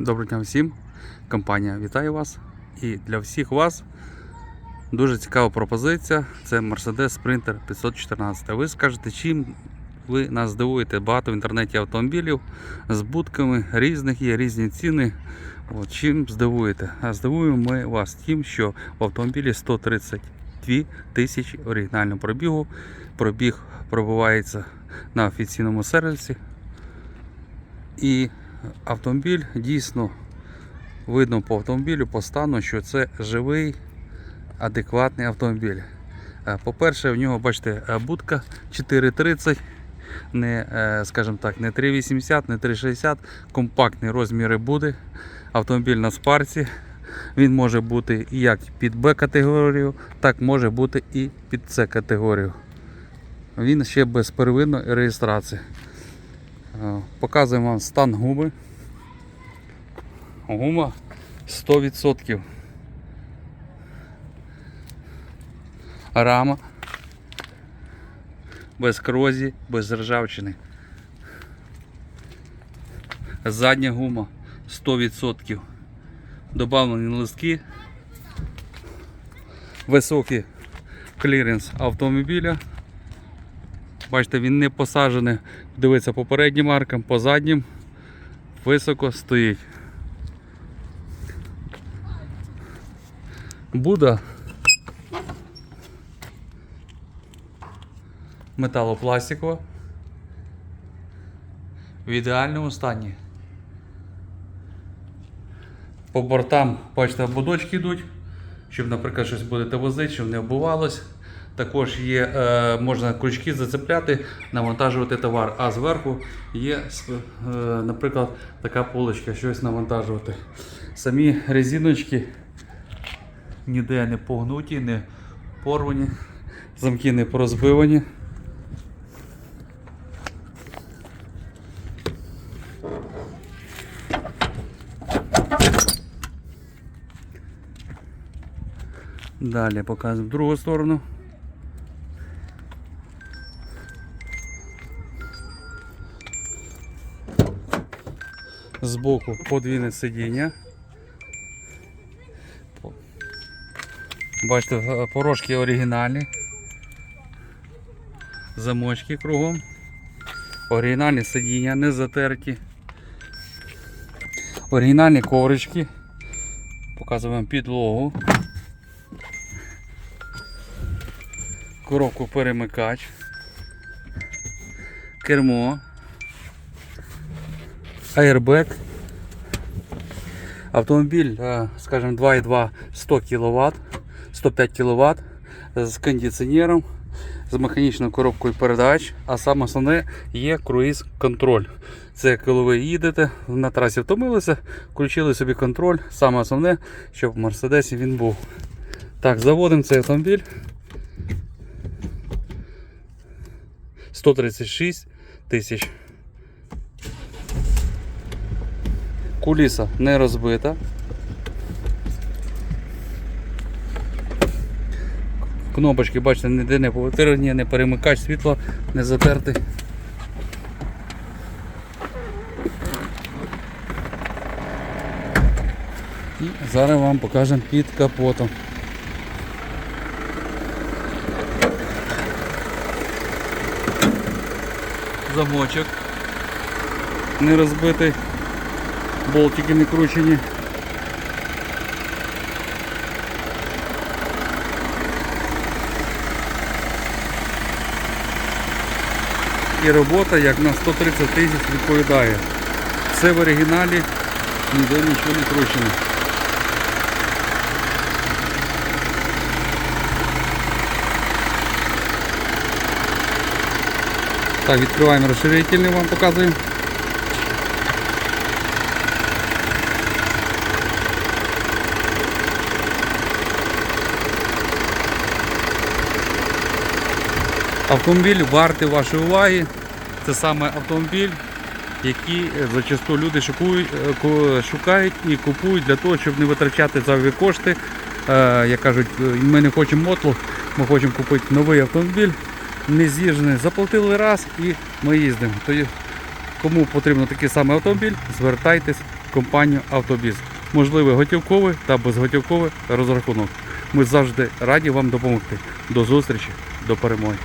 Доброго дня всім. Компанія вітає вас. І для всіх вас дуже цікава пропозиція. Це Mercedes Sprinter 514. Ви скажете, чим ви нас здивуєте? Багато в інтернеті автомобілів з будками різних є різні ціни. От, чим здивуєте? А здивуємо ми вас тим, що в автомобілі 132 тисячі оригінального пробігу. Пробіг пробувається на офіційному сервісі. І автомобіль дійсно видно по автомобілю, по стану, що це живий, адекватний автомобіль. Е, По-перше, в нього, бачите, е, будка 430, не, е, скажімо так, не 380, не 360, компактні розміри буде. Автомобіль на спарці. Він може бути як під Б категорію, так може бути і під С категорію. Він ще без первинної реєстрації. Е, Показуємо вам стан гуми. Гума 100%. Рама. Без корозії, без ржавчини. Задня гума 100%. Добавлені листки. Високий кліренс автомобіля. Бачите, він не посаджений, дивиться по переднім аркам, по заднім високо стоїть. Буда металопластикова в ідеальному стані. По бортам, бачите, ободочки йдуть, щоб, наприклад, щось будете возити, щоб не оббувалось. Також є, е, можна крючки зацепляти, навантажувати товар, а зверху є, е, наприклад, така полочка, щось навантажувати. Самі резиночки ніде не погнуті, не порвані, замки не порозбивані. Далі показуємо другу сторону. Збоку подвійне сидіння. Бачите, е, порожки оригінальні. Замочки кругом. Оригінальні сидіння, не затерті. Оригінальні коврички. Показуємо підлогу. Коробку перемикач. Кермо. Airbag. Автомобіль, е, скажімо, 2,2 100 кВт, 105 кВт з кондиціонером, з механічною коробкою передач, а саме основне є круїз контроль. Це коли ви їдете на трасі втомилися, включили собі контроль. Саме основне, щоб в Мерседесі він був. Так, заводимо цей автомобіль. 136 тисяч. Куліса не розбита. Кнопочки, бачите, ніде не повитрені, не перемикач світла, не затертий. І зараз вам покажемо під капотом. Замочок не розбитий, болтики не кручені. І робота як на 130 тисяч відповідає. Все в оригіналі, ніде нічого не кручено. Так, відкриваємо розширительний, вам показуємо. Автомобіль вартий вашої уваги. Це саме автомобіль, який е, зачасту люди е, шукають і купують для того, щоб не витрачати зайві кошти. Е, Як кажуть, ми не хочемо мотлу, ми хочемо купити новий автомобіль, не з'їжджений. Заплатили раз і ми їздимо. Тоді, кому потрібен такий самий автомобіль, звертайтесь в компанію Автобіз. Можливий готівковий та безготівковий розрахунок. Ми завжди раді вам допомогти. До зустрічі, до перемоги.